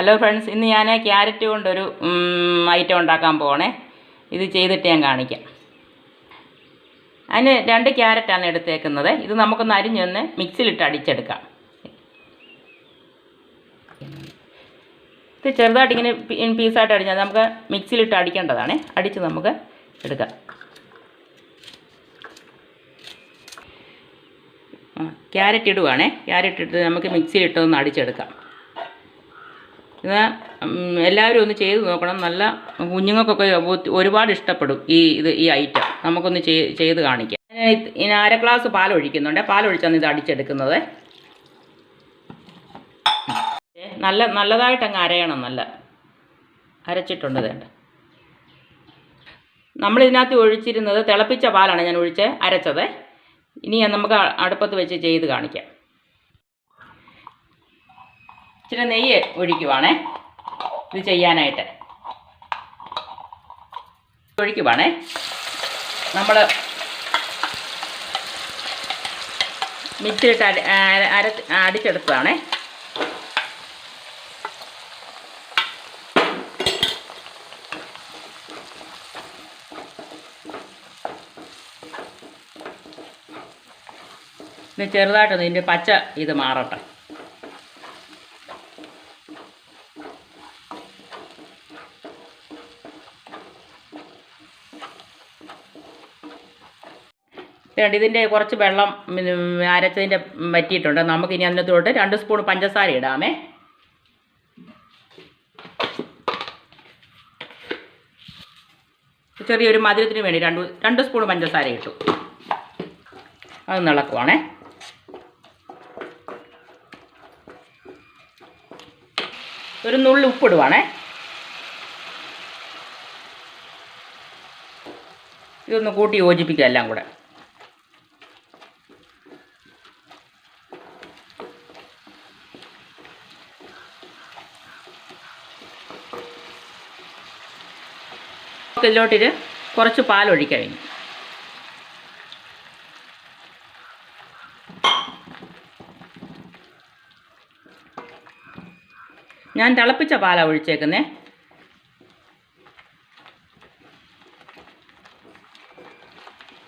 Hello friends ഇന്ന് ഞാൻ carrot കൊണ്ടൊരു ഐറ്റം ഉണ്ടാക്കാൻ പോകണേ ഇത് ചെയ്തിട്ട് ഞാൻ കാണിക്കാം. അതിന് രണ്ട് ക്യാരറ്റാണ് എടുത്തേക്കുന്നത്. ഇത് നമുക്കൊന്ന് അരിഞ്ഞൊന്ന് മിക്സിയിലിട്ട് അടിച്ചെടുക്കാം. ഇത് ചെറുതായിട്ട് ഇങ്ങനെ പീസായിട്ട് അടിഞ്ഞാൽ നമുക്ക് മിക്സിയിലിട്ട് അടിക്കേണ്ടതാണ്. അടിച്ച് നമുക്ക് എടുക്കാം. ക്യാരറ്റ് ഇടുവാണേ. ക്യാരറ്റ് ഇട്ട് നമുക്ക് മിക്സിയിലിട്ടൊന്ന് അടിച്ചെടുക്കാം. ഇത് എല്ലാവരും ഒന്ന് ചെയ്ത് നോക്കണം. നല്ല കുഞ്ഞുങ്ങൾക്കൊക്കെ ഒരുപാട് ഇഷ്ടപ്പെടും ഈ ഇത് ഈ ഐറ്റം. നമുക്കൊന്ന് ചെയ് ചെയ്ത് കാണിക്കാം. ഞാൻ അര ഗ്ലാസ് പാൽ ഒഴിക്കുന്നുണ്ട്. പാൽ ഒഴിച്ചാണ് ഇത് അടിച്ചെടുക്കുന്നത്. നല്ല നല്ലതായിട്ട് അങ്ങ് അരയണം നല്ല. അരച്ചിട്ടുണ്ട് വേണ്ട നമ്മൾ ഇതിനകത്ത് ഒഴിച്ചിരുന്നത് തിളപ്പിച്ച പാലാണ് ഞാൻ ഒഴിച്ച് അരച്ചത്. ഇനി നമുക്ക് അടുപ്പത്ത് വെച്ച് ചെയ്ത് കാണിക്കാം. ഇച്ചിരി നെയ്യ് ഒഴിക്കുവാണേ. ഇത് ചെയ്യാനായിട്ട്. ഒഴിക്കുവാണേ. നമ്മൾ മിക്സിയിട്ട് അടി അര- അടിച്ചെടുത്തതാണേ. ചെറുതായിട്ടൊന്ന് ഇതിന്റെ പച്ച ഇത് മാറട്ടെ. വേണ്ട ഇതിന്റെ കുറച്ച് വെള്ളം അരച്ചതിന്റെ അരച്ചതിന്റെ നമുക്ക് ഇനി അതിനകത്തോട്ട് രണ്ട് സ്പൂൺ പഞ്ചസാര ഇടാമേ. ചെറിയൊരു മധുരത്തിന് വേണ്ടി രണ്ട് രണ്ട് സ്പൂൺ പഞ്ചസാര ഇട്ടു. അത് നിളക്കുവാണേ. ഒരു നുള്ളി ഉപ്പിടുവാണേ. ഇതൊന്ന് കൂട്ടി യോജിപ്പിക്കുക എല്ലാം കൂടെ. ഇതിലോട്ടിത് കുറച്ച് ഇനി ഞാൻ തിളപ്പിച്ച പാലാണ് ഒഴിച്ചേക്കുന്നേ.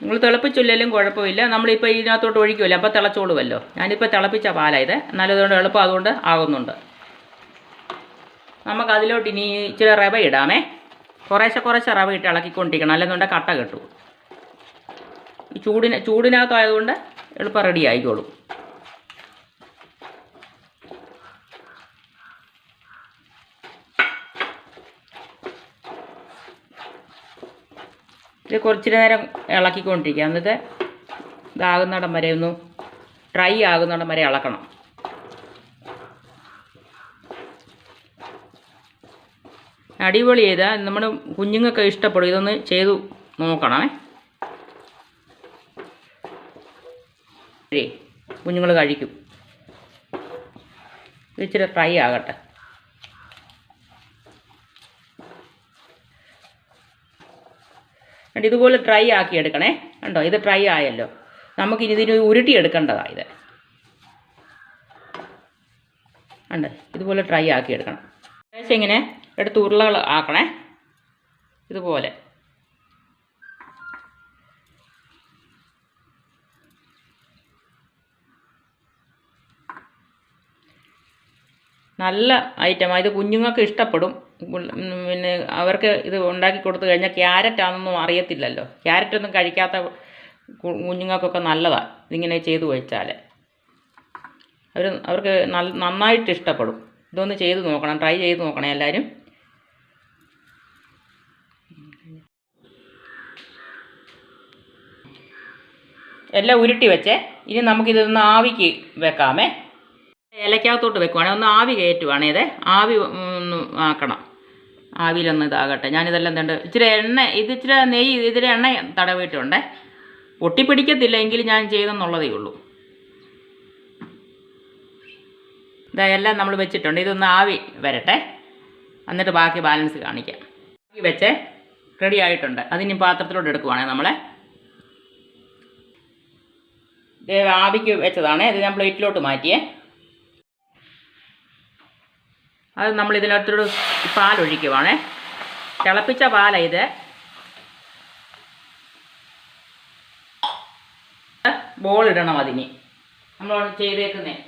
നിങ്ങൾ തിളപ്പിച്ചില്ലെങ്കിലും കുഴപ്പമില്ല. നമ്മളിപ്പോൾ ഇതിനകത്തോട്ട് ഒഴിക്കുമല്ലോ അപ്പോൾ തിളച്ചോളുമല്ലോ. ഞാനിപ്പോൾ തിളപ്പിച്ച പാലാണ് ഇത്. എന്നാലും അതുകൊണ്ട് എളുപ്പം അതുകൊണ്ട് ആകുന്നുണ്ട്. നമുക്ക് അതിലോട്ട് ഇനി ഇച്ചിരി റവ ഇടാമേ. കുറേശ്ശെ കുറേശ്ശെ റവ ഇട്ട് ഇളക്കിക്കൊണ്ടിരിക്കണം. അല്ലെന്നുണ്ടെങ്കിൽ കട്ട കെട്ടു. ഈ ചൂടിന് ചൂടിനകത്തായതുകൊണ്ട് എളുപ്പം റെഡി ആയിക്കോളും. ഇത് കുറച്ചിരി നേരം ഇളക്കിക്കൊണ്ടിരിക്കുക. എന്നിട്ട് ഇതാകുന്നിടം വരെ ഒന്ന് ഡ്രൈ ആകുന്നിടം വരെ ഇളക്കണം. അടിപൊളി ചെയ്താൽ നമ്മൾ കുഞ്ഞുങ്ങൾക്ക് ഇഷ്ടപ്പെടും. ഇതൊന്ന് ചെയ്തു നോക്കണമേ. കുഞ്ഞുങ്ങൾ കഴിക്കും. ഇച്ചിരി ഫ്രൈ ആകട്ടെ. കണ്ട് ഇതുപോലെ ഡ്രൈ ആക്കി എടുക്കണേ. കണ്ടോ? ഇത് ഡ്രൈ ആയല്ലോ. നമുക്ക് ഇനി ഇതിന് ഉരുട്ടി എടുക്കേണ്ടതാണ് ഇത്. കണ്ട്? ഇതുപോലെ ഡ്രൈ ആക്കി എടുക്കണം. ഏകദേശം ഇങ്ങനെ എടുത്ത് ഉരുളകൾ ആക്കണേ. ഇതുപോലെ. നല്ല ഐറ്റമാണ് ഇത് കുഞ്ഞുങ്ങൾക്ക് ഇഷ്ടപ്പെടും. പിന്നെ അവർക്ക് ഇത് ഉണ്ടാക്കി കൊടുത്തു കഴിഞ്ഞാൽ ക്യാരറ്റ് ആണെന്നൊന്നും അറിയത്തില്ലല്ലോ. ക്യാരറ്റ് ഒന്നും കഴിക്കാത്ത കുഞ്ഞുങ്ങൾക്കൊക്കെ നല്ലതാണ് ഇതിങ്ങനെ ചെയ്തു വെച്ചാൽ അവർ അവർക്ക് നന്നായിട്ട് ഇഷ്ടപ്പെടും. ഇതൊന്ന് ചെയ്ത് നോക്കണം. ട്രൈ ചെയ്ത് നോക്കണം എല്ലാവരും എല്ലാം ഉരുട്ടി വെച്ചേ. ഇനി നമുക്കിതൊന്ന് ആവിക്ക് വെക്കാമേ. ഇലയ്ക്കകത്തോട്ട് വെക്കുവാണേ. ഒന്ന് ആവി കയറ്റുവാണേ ഇതേ. ആവി ഒന്ന് ആക്കണം. ആവിയിലൊന്ന് ഇതാകട്ടെ. ഞാനിതെല്ലാം തണ്ട് ഇച്ചിരി എണ്ണ ഇത് ഇച്ചിരി നെയ്യ് ഇതിരി എണ്ണ തടവിട്ടുണ്ടേ. ഒട്ടിപ്പിടിക്കത്തില്ല എങ്കിൽ ഞാൻ ചെയ്തെന്നുള്ളതേ ഉള്ളൂ. ഇതാ എല്ലാം നമ്മൾ വെച്ചിട്ടുണ്ട്. ഇതൊന്ന് ആവി വരട്ടെ. എന്നിട്ട് ബാക്കി ബാലൻസ് കാണിക്കാം. വെച്ചേ. റെഡി ആയിട്ടുണ്ട്. അതിനി പാത്രത്തിലോട്ട് എടുക്കുവാണേ നമ്മളെ. ആവിക്ക് വെച്ചതാണ്. ഇത് ഞാൻ പ്ലേറ്റിലോട്ട് മാറ്റിയേ. അത് നമ്മൾ ഇതിനകത്തോട് പാലൊഴിക്കുവാണേ തിളപ്പിച്ച പാലാണ് ഇത്. ബോൾ ഇടണം അതിന്. നമ്മൾ ചെയ്തേക്കുന്നേ.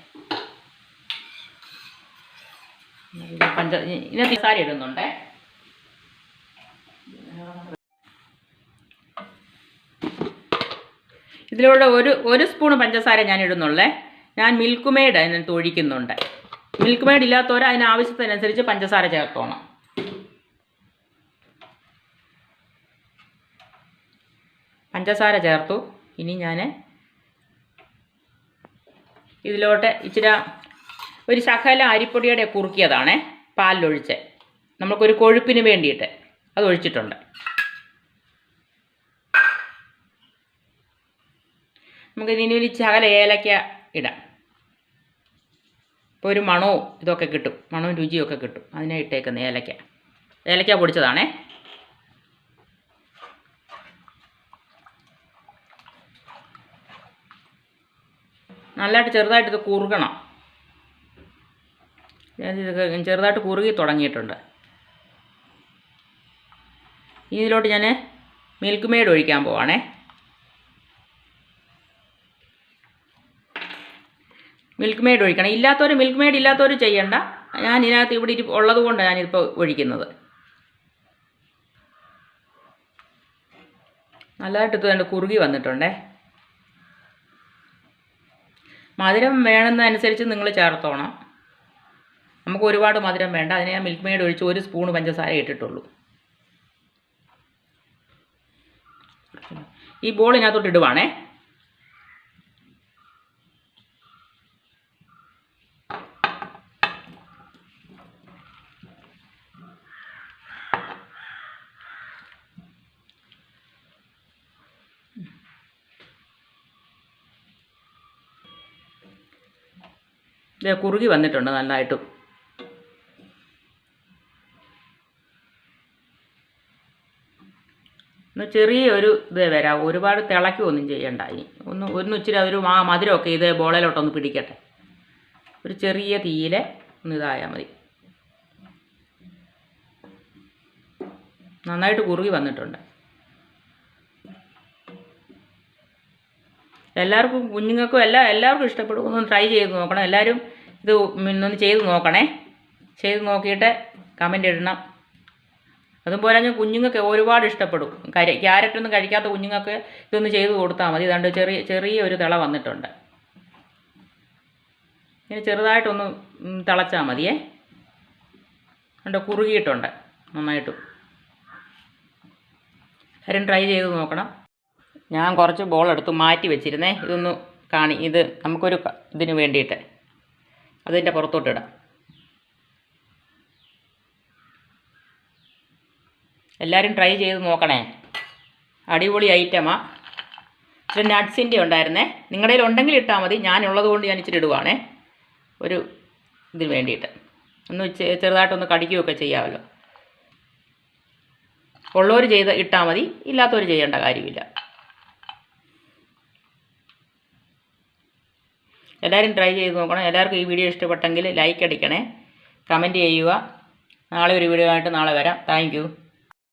പഞ്ച ഇതിനകത്ത് സാരി ഇടുന്നുണ്ടേ. ഇതിലൂടെ ഒരു ഒരു സ്പൂൺ പഞ്ചസാര ഞാൻ ഇടുന്നുള്ളേ ഞാൻ മിൽക്ക് മെയ്ഡ് അതിനകത്ത് ഒഴിക്കുന്നുണ്ട് മിൽക്ക് മെയ്ഡ് ഇല്ലാത്തവർ അതിന് പഞ്ചസാര ചേർത്തോണം. പഞ്ചസാര ചേർത്തു. ഇനി ഞാൻ ഇതിലോട്ട് ഇച്ചിരി ഒരു ശകല അരിപ്പൊടിയുടെ കുറുക്കിയതാണേ പാലിലൊഴിച്ച്. നമുക്കൊരു കൊഴുപ്പിന് വേണ്ടിയിട്ട് അത് ഒഴിച്ചിട്ടുണ്ട്. നമുക്ക് ഇനി ഒരു ശകല ഏലക്ക ഇടാം. ഇപ്പോൾ ഒരു മണവും ഇതൊക്കെ കിട്ടും. മണവും രുചിയൊക്കെ കിട്ടും. അതിനെ ഇട്ടേക്കുന്നത് ഏലക്ക. ഏലക്ക പൊടിച്ചതാണേ. നല്ലതായിട്ട് ചെറുതായിട്ട് ഇത് കുറുകണം. ചെറുതായിട്ട് കുറുകി തുടങ്ങിയിട്ടുണ്ട്. ഇതിലോട്ട് ഞാൻ മിൽക്ക് മെയ്ഡ് ഒഴിക്കാൻ പോവാണേ. മിൽക്ക് മെയ്ഡ് ഒഴിക്കണം. ഇല്ലാത്തവർ മിൽക്ക് മെയ്ഡ് ഇല്ലാത്തവർ ചെയ്യണ്ട. ഞാൻ ഇതിനകത്ത് ഇവിടെ ഇരി ഉള്ളത് കൊണ്ട് ഞാനിപ്പോൾ ഒഴിക്കുന്നത്. നല്ലതായിട്ട് ഇത് കണ്ട് കുറുകി വന്നിട്ടുണ്ടേ. മധുരം വേണമെന്നനുസരിച്ച് നിങ്ങൾ ചേർത്തോണം. നമുക്ക് ഒരുപാട് മധുരം വേണ്ട. അതിന് ഞാൻ മിൽക്ക് മെയ്ഡ് ഒഴിച്ച് ഒരു സ്പൂൺ പഞ്ചസാര ഇട്ടിട്ടുള്ളൂ. ഈ ബോൾ ഇതിനകത്തോട്ട് ഇടുവാണേ. ഇത് കുറുകി വന്നിട്ടുണ്ട് നന്നായിട്ടും. ഒന്ന് ചെറിയ ഒരു ഇത് വരാം ഒരുപാട് തിളയ്ക്കുകയൊന്നും ചെയ്യണ്ട. ഇനി ഒന്ന് ഒന്ന് ഇച്ചിരി ഒരു ആ മധുരമൊക്കെ ഇത് ബോളയിലോട്ടൊന്ന് പിടിക്കട്ടെ. ഒരു ചെറിയ തീയിൽ ഒന്ന് ഇതായാൽ മതി. നന്നായിട്ട് കുറുകി വന്നിട്ടുണ്ട്. എല്ലാവർക്കും കുഞ്ഞുങ്ങൾക്കും എല്ലാ എല്ലാവർക്കും ഇഷ്ടപ്പെടും. ഒന്ന് ട്രൈ ചെയ്ത് നോക്കണം. എല്ലാവരും ഇത് ഒന്ന് ചെയ്ത് നോക്കണേ. ചെയ്ത് നോക്കിയിട്ട് കമന്റ് ഇടണം. അതുപോലെ തന്നെ കുഞ്ഞുങ്ങൾക്ക് ഒരുപാട് ഇഷ്ടപ്പെടും. കരി ക്യാരറ്റൊന്നും കഴിക്കാത്ത കുഞ്ഞുങ്ങൾക്ക് ഇതൊന്ന് ചെയ്ത് കൊടുത്താൽ മതി. ഇതാണ്ട് ചെറിയ ചെറിയ ഒരു തിള വന്നിട്ടുണ്ട്. ഇനി ചെറുതായിട്ടൊന്ന് തിളച്ചാൽ മതിയേ. കണ്ടോ കുറുകിയിട്ടുണ്ട് നന്നായിട്ടും. കാര്യം ട്രൈ ചെയ്ത് നോക്കണം. ഞാൻ കുറച്ച് ബോൾ എടുത്ത് മാറ്റി വെച്ചിരുന്നേ. ഇതൊന്ന് കാണി ഇത് നമുക്കൊരു ഇതിന് വേണ്ടിയിട്ട്. അതിന്റെ പുറത്തോട്ടിടാം എല്ലാവരും ട്രൈ ചെയ്ത് നോക്കണേ. അടിപൊളി ഐറ്റമാ ഇച്ചിരി നട്ട്സിന്റെ ഉണ്ടായിരുന്നേ. നിങ്ങളുടെ ഉണ്ടെങ്കിൽ ഇട്ടാൽ മതി. ഞാനുള്ളത് കൊണ്ട് ഞാൻ ഇച്ചിരി ഇടുവാണേ. ഒരു ഇതിന് വേണ്ടിയിട്ട്. ഒന്ന് ചെറുതായിട്ടൊന്ന് കടിക്കുകയൊക്കെ ചെയ്യാമല്ലോ. ഉള്ളവർ ചെയ്ത് ഇട്ടാൽ മതി. ഇല്ലാത്തവർ ചെയ്യേണ്ട കാര്യമില്ല. എല്ലാവരും ട്രൈ ചെയ്ത് നോക്കണം. എല്ലാവർക്കും ഈ വീഡിയോ ഇഷ്ടപ്പെട്ടെങ്കിൽ ലൈക്ക് അടിക്കണേ. കമന്റ് ചെയ്യുക. നാളെ ഒരു വീഡിയോ ആയിട്ട് നാളെ വരാം. താങ്ക്